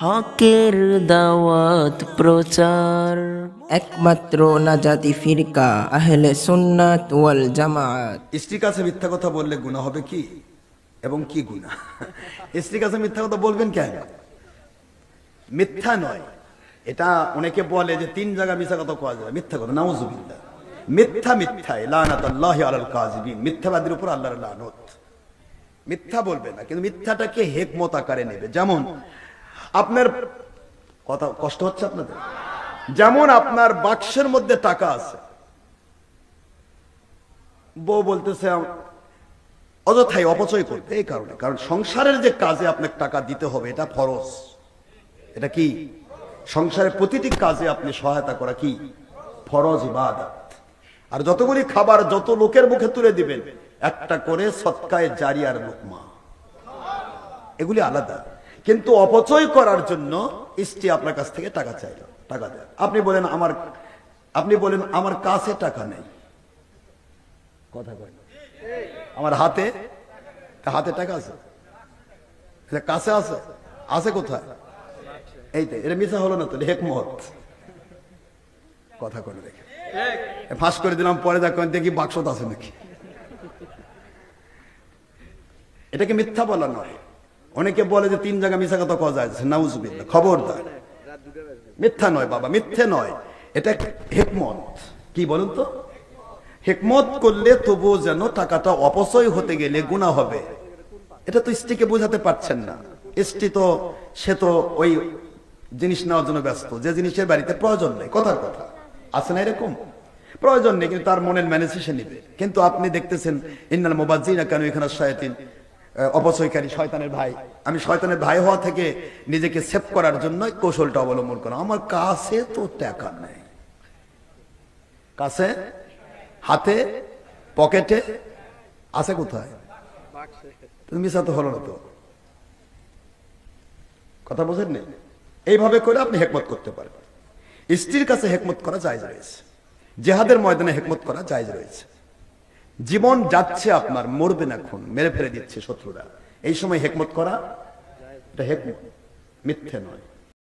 হকের দাওয়াত প্রচার। একমাত্র নাজাতি ফিরকা আহলে সুন্নাত ওয়াল জামাত। স্ত্রীর কাছে মিথ্যা কথা বললে গুণা হবে কি? এবং কি গুণা স্ত্রীর কাছে মিথ্যা কথা বলবেন কেন? মিথ্যা নয়। এটা অনেকে বলে যে তিন জায়গা মিথ্যা কথা কোয়া যায়। মিথ্যা কথা নাউজুবিল্লাহ। মিথ্যা মিথ্যা লানাত আল্লাহ আলাল কাযিবিন। মিথ্যাবাদীর উপর আল্লাহর লানত। মিথ্যা বলবে না, কিন্তু মিথ্যাটাকে হেকমত আকারে নেবে। যেমন আপনার কথা, কষ্ট হচ্ছে আপনাদের? যেমন আপনার বাক্সের মধ্যে টাকা আছে। বউ বলতেছে, অযথাই অপচয় করতে এই কারণে। কারণ সংসারের যে কাজে আপনাকে টাকা দিতে হবে, এটা ফরজ। এটা কি? সংসারের প্রতিটি কাজে আপনি সহায়তা করা কি? ফরজ ইবাদত। আর যতগুলি খাবার যত লোকের মুখে তুলে দিবেন একটা করে সৎকায় জারি আর লোকমা। এগুলি আলাদা। কিন্তু অপচয় করার জন্য স্ত্রী আপনার কাছ থেকে টাকা চাইল টাকা দেয়। আপনি বলেন আমার আপনি বলেন আমার কাছে টাকা নেই। কথা কয় আমার হাতে হাতে টাকা আছে? কাছে আছে? আছে কোথায়? এই তো এটা মিশা হলো না তো হেকমত। কথা করে দেখে ফাঁস করে দিলাম পরে দেখেন দেখি বাক্সত আছে নাকি। এটাকে মিথ্যা বলা নয়। অনেকে বলে যে তিন জায়গা মিশা কথা কওয়া যায়। নাউজুবিল্লাহ, খবরদার। মিথ্যা নয় বাবা, মিথ্যে নয়। এটা হেকমত। কি বলুন তো? হেকমত করলে তবুও যেন টাকাটা অপচয় হতে গেলে গুণা হবে। এটা তো স্ত্রীকে বোঝাতে পারছেন না। স্ত্রী তো, সে তো ওই জিনিস নেওয়ার জন্য ব্যস্ত। যে জিনিসের বাড়িতে প্রয়োজন নেই। কথার কথা। আছে না এরকম? প্রয়োজন নেই, কিন্তু তার মনের ম্যানেজ সে নিবে। কিন্তু আপনি দেখতেছেন, ইন্নাল মোবাজিনা কেন এখানে শয়তিন। অপচয়কারী শয়তানের ভাই। আমি শয়তানের ভাই হওয়া থেকে নিজেকে সেভ করার জন্য কৌশলটা অবলম্বন করা আমার কাছে তো টাকা নেই। কাছে? হাতে? পকেটে? আছে কোথায়? মিশা তো হলো না তো। কথা বোঝেন নেই এইভাবে করে আপনি হেকমত করতে পারবেন স্ত্রীর কাছে হেকমত করা যায় রয়েছে। জেহাদের ময়দানে হেকমত করা জায়জ রয়েছে। জীবন যাচ্ছে আপনার মরবে না খুন মেরে ফেলে দিচ্ছে শত্রুরা। এই সময় হেকমত করা এটা হেকমত, মিথ্যে নয়।